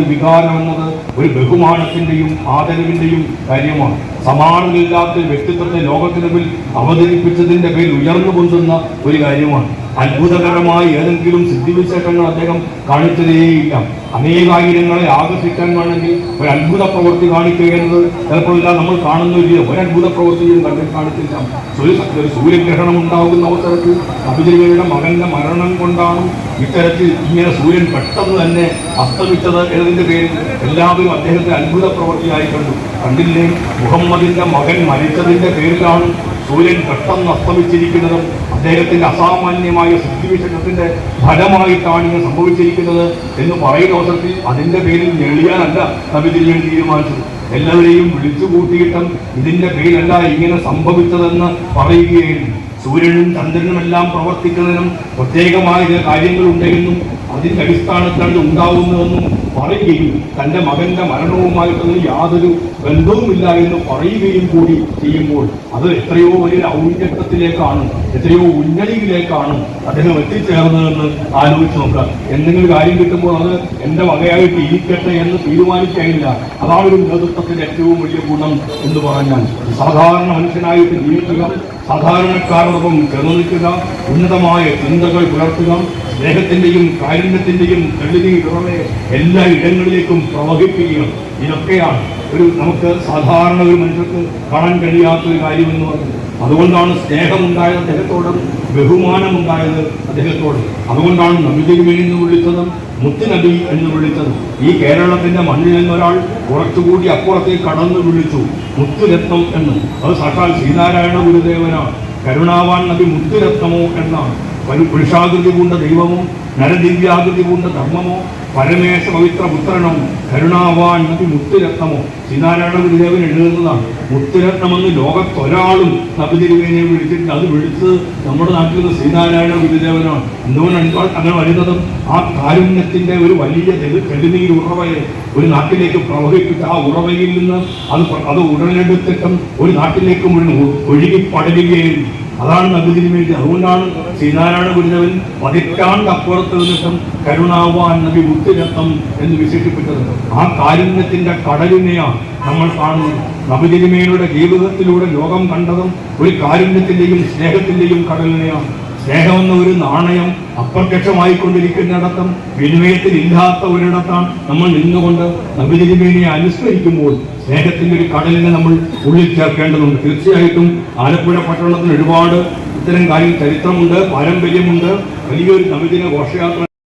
ഒരു വികാരം എന്നത് ഒരു ബഹുമാനത്തിന്റെയും ആദരവിന്റെയും കാര്യമാണ്. സമാനമില്ലാത്ത വ്യക്തിത്വത്തെ ലോകത്തിന് മുമ്പിൽ അവതരിപ്പിച്ചതിന്റെ പേരിൽ ഉയർന്നു പൊന്തുന്ന ഒരു കാര്യമാണ്. അത്ഭുതകരമായ ഏതെങ്കിലും സിദ്ധിവിശേഷങ്ങൾ അദ്ദേഹം കാണിച്ചതേയില്ല. അനേകായിരങ്ങളെ ആകർഷിക്കാൻ വേണമെങ്കിൽ ഒരു അത്ഭുത പ്രവൃത്തി കാണിക്കുക എന്നത് ചിലപ്പോൾ ഇല്ല നമ്മൾ കാണുന്ന ഒരു അത്ഭുത പ്രവൃത്തിയും തന്നെ കാണിച്ചില്ല. സൂര്യഗ്രഹണം ഉണ്ടാകുന്ന അവസരത്തിൽ അഭിജയുടെ മകന്റെ മരണം കൊണ്ടാണ് ഇത്തരത്തിൽ ഇങ്ങനെ സൂര്യൻ പെട്ടെന്ന് തന്നെ അസ്തമിച്ചത് എന്നതിന്റെ പേരിൽ എല്ലാവരും അദ്ദേഹത്തെ അത്ഭുത പ്രവൃത്തിയായി കണ്ടു. കണ്ടില്ലേ? മുഹമ്മദിന്റെ മകൻ മരിച്ചതിന്റെ പേരിലാണ് സൂര്യൻ പെട്ടെന്ന് അസ്തമിച്ചിരിക്കുന്നതും അദ്ദേഹത്തിന്റെ അസാമാന്യമായ സിദ്ധിവിശേഷത്തിന്റെ ഫലമായിട്ടാണ് ഇങ്ങനെ സംഭവിച്ചിരിക്കുന്നത് എന്ന് പറയുന്ന അവസരത്തിൽ അതിന്റെ പേരിൽ ഞെളിയാനല്ല നബിതിരിയാൻ തീരുമാനിച്ചത്. എല്ലാവരെയും വിളിച്ചു കൂട്ടിയിട്ടും ഇതിന്റെ പേരിലല്ല ഇങ്ങനെ സംഭവിച്ചതെന്ന് പറയുകയായിരുന്നു. സൂര്യനും ചന്ദ്രനുമെല്ലാം പ്രവർത്തിക്കുന്നതിനും പ്രത്യേകമായ ചില കാര്യങ്ങളുണ്ടെന്നും അതിന്റെ അടിസ്ഥാനത്തിലാണ് ഇത് ഉണ്ടാവുന്നതെന്നും പറയുകയും തന്റെ മകന്റെ മരണവുമായിട്ടൊന്നും യാതൊരു ബന്ധവുമില്ല എന്ന് പറയുകയും കൂടി ചെയ്യുമ്പോൾ അത് എത്രയോ വലിയ ഔന്നത്യത്തിലേക്കാണ് എത്രയോ ഉന്നതിയിലേക്കാണ് അദ്ദേഹം എത്തിച്ചേർന്നതെന്ന് ആലോചിച്ച് നോക്കുക. എന്തെങ്കിലും കാര്യം കിട്ടുമ്പോൾ അത് എന്റെ വകയായിട്ട് ഇരിക്കട്ടെ എന്ന് തീരുമാനിക്കാനില്ല അതാണ് ഒരു നേതൃത്വത്തിന്റെ ഏറ്റവും വലിയ ഗുണം എന്ന് പറഞ്ഞാൽ സാധാരണ മനുഷ്യനായിട്ട് ജീവിക്കുക സാധാരണക്കാരോടൊപ്പം ചേർന്ന് ഉന്നതമായ ചിന്തകൾ പുലർത്തുക സ്നേഹത്തിന്റെയും കാരുണ്യത്തിന്റെയും തെളിവിൽ പുറമെ എല്ലാ ഇടങ്ങളിലേക്കും പ്രവഹിപ്പിക്കുക. ഇതൊക്കെയാണ് ഒരു നമുക്ക് സാധാരണ ഒരു മനുഷ്യർക്ക് കാണാൻ കഴിയാത്ത ഒരു കാര്യമെന്ന് പറഞ്ഞു അതുകൊണ്ടാണ് സ്നേഹമുണ്ടായത് അദ്ദേഹത്തോടും ബഹുമാനമുണ്ടായത് അദ്ദേഹത്തോട്. അതുകൊണ്ടാണ് നബിതിരുമേ എന്ന് വിളിച്ചതും മുത്തുനബി എന്ന് വിളിച്ചതും. ഈ കേരളത്തിന്റെ മണ്ണിൽ നിന്നൊരാൾ കുറച്ചുകൂടി അപ്പുറത്തേക്ക് കടന്നു വിളിച്ചു മുത്തുരത്നം എന്ന്. അത് സാക്ഷാൽ ശ്രീനാരായണ ഗുരുദേവനാണ്. കരുണാവാൻ നബി മുത്തുരത്നമോ എന്നാണ്. പുരുഷാകൃതി പൂണ്ട ദൈവമോ നരദിവ്യാകൃതി പൂണ്ട ധർമ്മമോ പരമേശ പവിത്ര പുത്രനോ കരുണാവാൻ നബി മുത്തുരത്നമോ. ശ്രീനാരായണ ഗുരുദേവൻ എഴുതുന്നതാണ് മുത്തുരത്നമെന്ന് ലോകത്തൊരാളും നബിതിരുവേനെ വിളിച്ചിട്ട് അത് വിളിച്ചത് നമ്മുടെ നാട്ടിൽ ശ്രീനാരായണ ഗുരുദേവനാണ്. എന്തുകൊണ്ടാണ് അങ്ങനെ വരുന്നതും ആ കാരുണ്യത്തിന്റെ ഒരു വലിയ തെളി- തെളിനീർ ഉറവയെ ഒരു നാട്ടിലേക്ക് പ്രവഹിപ്പിച്ച് ആ ഉറവയിൽ നിന്ന് അത് അത് ഉടലെടുത്തിട്ടും ഒരു നാട്ടിലേക്ക് മുഴുവൻ ഒഴുകി പടരുകയും അതാണ് നബിദിന് വേണ്ടി അതുകൊണ്ടാണ് ശ്രീനാരായണ ഗുരുദേവൻ പതിറ്റാണ്ട് അപ്പുറത്ത് നിന്നിട്ടും കരുണാവാൻ നബി മുത്തുരത്നം എന്ന് വിശേഷിപ്പിച്ചത്. ആ കാരുണ്യത്തിന്റെ കടലിനെയാണ് നമ്മൾ കാണുന്നത്. നബിദിനിമയുടെ ജീവിതത്തിലൂടെ ലോകം കണ്ടതും ഒരു കാരുണ്യത്തിന്റെയും സ്നേഹത്തിന്റെയും കടലിനെയാണ് സ്നേഹമെന്ന ഒരു നാണയം അപ്രത്യക്ഷമായിക്കൊണ്ടിരിക്കുന്നിടത്തും വിനിമയത്തിൽ ഇല്ലാത്ത ഒരിടത്താണ് നമ്മൾ നിന്നുകൊണ്ട് നബിതിരുമേനിയെ അനുസ്മരിക്കുമ്പോൾ സ്നേഹത്തിന്റെ ഒരു കടലിനെ നമ്മൾ ഉള്ളിൽ ചേർക്കേണ്ടതുണ്ട്. തീർച്ചയായിട്ടും ആലപ്പുഴ പട്ടണത്തിന് ഒരുപാട് ഇത്തരം കാര്യം ചരിത്രമുണ്ട് പാരമ്പര്യമുണ്ട്. വലിയൊരു നബിദിന ഘോഷയാത്ര